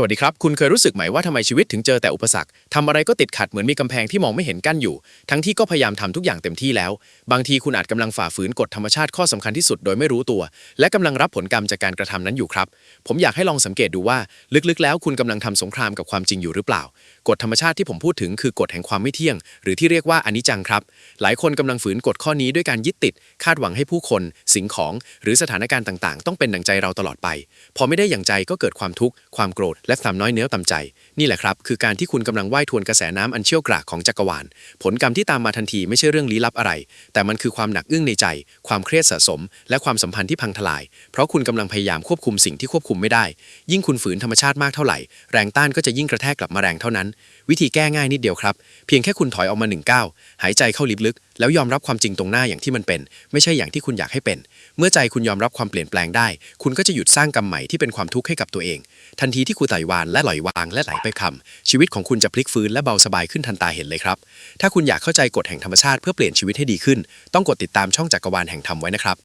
สวัสดีครับ คุณเคยรู้สึกไหมว่าทำไมชีวิตถึงเจอแต่อุปสรรคทำอะไรก็ติดขัดเหมือนมีกำแพงที่มองไม่เห็นกั้นอยู่ ทั้งที่ก็พยายามทำทุกอย่างเต็มที่แล้ว บางทีคุณอาจกำลังฝ่าฝืนกฎธรรมชาติข้อสำคัญที่สุดโดยไม่รู้ตัว และกำลังรับผลกรรมจากการกระทำนั้นอยู่ครับ ผมอยากให้ลองสังเกตดูว่า ลึกๆ แล้วคุณกำลังทำสงครามกับความจริงอยู่หรือเปล่า กฎธรรมชาติที่ผมพูดถึงคือกฎแห่งความไม่เที่ยง หรือที่เรียกว่าอนิจจังครับ หลายคนกำลังฝืนกฎข้อนี้ด้วยการยึดติด คาดหวังให้ผู้คน สิ่งของ หรือสถานการณ์ต่าง ๆ ต้องเป็นดังใจเราตลอดไป พอไม่ได้อย่างใจก็เกิดความทุกข์ความโกรธและความน้อยเนื้อต่ำใจ นี่แหละครับ คือการที่คุณกำลังว่ายทวนกระแสน้ำอันเชี่ยวกรากของจักรวาล ผลกรรมที่ตามมาทันทีไม่ใช่เรื่องลี้ลับอะไร แต่มันคือความหนักอึ้งในใจ ความเครียดสะสม และความสัมพันธ์ที่พังทลาย เพราะคุณกำลังพยายามควบคุมสิ่งที่ควบคุมไม่ได้ ยิ่งคุณฝืนธรรมชาติมากเท่าไหร่ แรงต้านก็จะยิ่งกระแทกกลับมาแรงเท่านั้นวิธีแก้ง่ายนิดเดียวครับ เพียงแค่คุณถอยออกมาหนึ่งก้าวหายใจเข้าลึกๆแล้วยอมรับความจริงตรงหน้าอย่างที่มันเป็น ไม่ใช่อย่างที่คุณอยากให้เป็น เมื่อใจคุณยอมรับความเปลี่ยนแปลงได้ คุณก็จะหยุดสร้างกรรมใหม่ที่เป็นความทุกข์ให้กับตัวเอง ทันทีที่คุณไต่วานและหล่อยวางและไหลไปคำชีวิตของคุณจะพลิกฟื้นและเบาสบายขึ้นทันตาเห็นเลยครับ ถ้าคุณอยากเข้าใจกฎแห่งธรรมชาติเพื่อเปลี่ยนชีวิตให้ดีขึ้น ต้องกดติดตามช่องจักรวาลแห่งธรรมไว้นะครับ